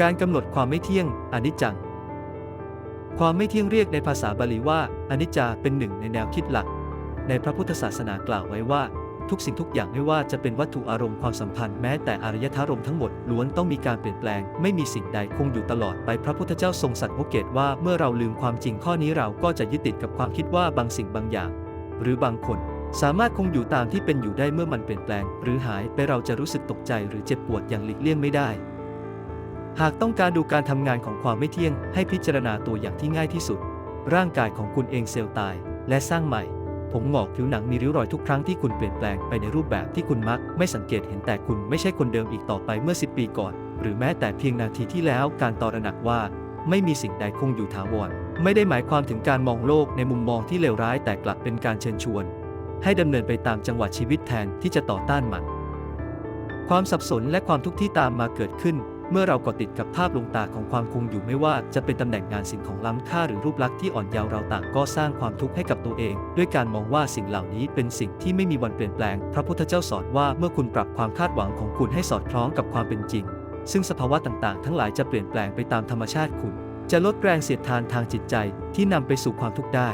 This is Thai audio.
การกำหนดความไม่เที่ยงอนิจจัง ความไม่เที่ยงเรียกในภาษาบาลีว่าอนิจจาเป็นหนึ่งในแนวคิดหลัก ในพระพุทธศาสนากล่าวไว้ว่า ทุกสิ่งทุกอย่างไม่ว่าจะเป็นวัตถุอารมณ์ความสัมพันธ์แม้แต่อารยธารมทั้งหมดล้วนต้องมีการเปลี่ยนแปลง ไม่มีสิ่งใดคงอยู่ตลอดไปพระพุทธเจ้าทรงสัตย์โอเกตว่าเมื่อเราลืมความจริงข้อนี้เราก็จะยึดติดกับความคิดว่าบางสิ่งบางอย่าง หรือบางคนสามารถคงอยู่ตามที่เป็นอยู่ได้เมื่อมันเปลี่ยนแปลง หรือหายไปเราจะรู้สึกตกใจหรือเจ็บปวดอย่างหลีกเลี่ยงไม่ได้ หากต้องการดูการทำงานของความไม่เที่ยง ให้พิจารณาตัวอย่างที่ง่ายที่สุด ร่างกายของคุณเองเซลล์ตาย และสร้างใหม่ ผมหงอกผิวหนังมีริ้วรอยทุกครั้งที่คุณเปลี่ยนแปลงไปในรูปแบบที่คุณมัก ไม่สังเกตเห็นแต่คุณไม่ใช่คนเดิมอีกต่อไปเมื่อ 10 ปีก่อน หรือแม้แต่เพียงนาทีที่แล้วการตระหนักว่า ไม่มีสิ่งใดคงอยู่ถาวรไม่ได้หมายความถึงการมองโลกในมุมมองที่เลวร้ายแต่กลับเป็นการเชิญชวน ให้ดำเนินไปตามจังหวะชีวิตแทนที่จะต่อต้านมัน ความสับสนและความทุกข์ที่ตามมาเกิดขึ้น เมื่อเรากาะติดกับภาพลวงตาของความคงอยู่ไม่ว่าจะเป็นตำแหน่งงานสิ่งของล้ำค่าหรือรูปลักษณ์ที่อ่อนเยาว์เราต่างก็สร้างความทุกข์ให้กับตัวเอง ด้วยการมองว่าสิ่งเหล่านี้เป็นสิ่งที่ไม่มีวันเปลี่ยนแปลง พระพุทธเจ้าสอนว่าเมื่อคุณปรับความคาดหวังของคุณให้สอดคล้องกับความเป็นจริง ซึ่งสภาวะต่างๆ ทั้งหลายจะเปลี่ยนแปลงไปตามธรรมชาติคุณ จะลดแรงเสียดทานทางจิตใจที่นำไปสู่ความทุกข์ได้